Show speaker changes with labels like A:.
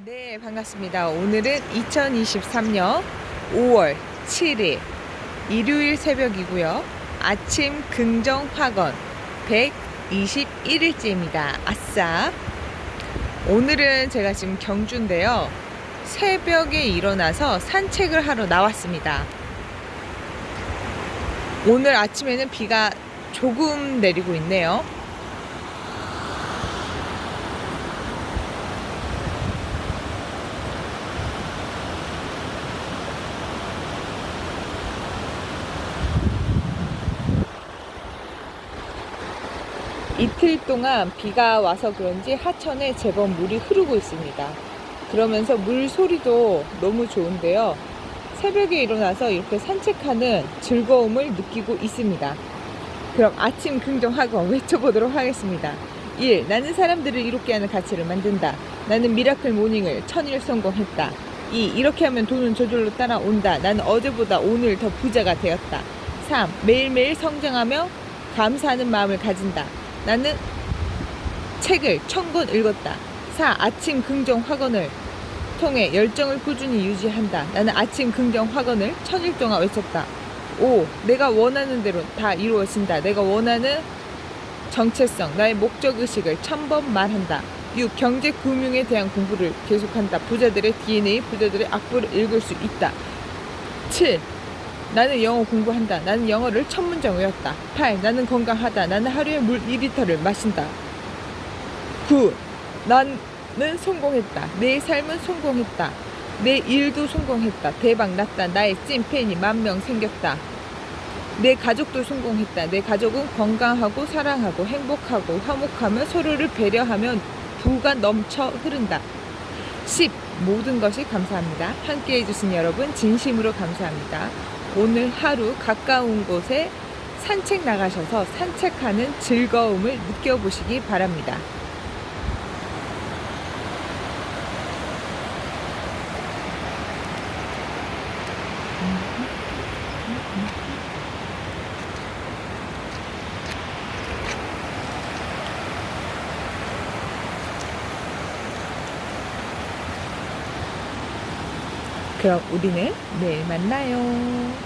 A: 네, 반갑습니다. 오늘은 2023년 5월 7일 일요일 새벽이고요. 아침 긍정 학원 121일째입니다. 아싸. 오늘은 제가 지금 경주인데요. 새벽에 일어나서 산책을 하러 나왔습니다. 오늘 아침에는 비가 조금 내리고 있네요. 이틀 동안 비가 와서 그런지 하천에 제법 물이 흐르고 있습니다. 그러면서 물 소리도 너무 좋은데요. 새벽에 일어나서 이렇게 산책하는 즐거움을 느끼고 있습니다. 그럼 아침 긍정학원 외쳐보도록 하겠습니다. 1. 나는 사람들을 이롭게 하는 가치를 만든다. 나는 미라클 모닝을 천일 성공했다. 2. 이렇게 하면 돈은 저절로 따라온다. 나는 어제보다 오늘 더 부자가 되었다. 3. 매일매일 성장하며 감사하는 마음을 가진다. 나는 책을 천권 읽었다. 4. 아침 긍정 학원을 통해 열정을 꾸준히 유지한다. 나는 아침 긍정 학원을 천일 동안 외쳤다. 5. 내가 원하는 대로 다 이루어진다. 내가 원하는 정체성, 나의 목적 의식을 천번 말한다. 6. 경제 금융에 대한 공부를 계속한다. 부자들의 DNA, 부자들의 악보를 읽을 수 있다. 7. 나는 영어 공부한다. 나는 영어를 첫 문장 외웠다. 8. 나는 건강하다. 나는 하루에 물 2리터를 마신다. 9. 나는 성공했다. 내 삶은 성공했다. 내 일도 성공했다. 대박 났다. 나의 찐팬이 만 명 생겼다. 내 가족도 성공했다. 내 가족은 건강하고 사랑하고 행복하고 화목하며 서로를 배려하며 부가 넘쳐 흐른다. 10. 모든 것이 감사합니다. 함께 해주신 여러분 진심으로 감사합니다. 오늘 하루 가까운 곳에 산책 나가셔서 산책하는 즐거움을 느껴보시기 바랍니다. 그럼 우리는 내일 만나요.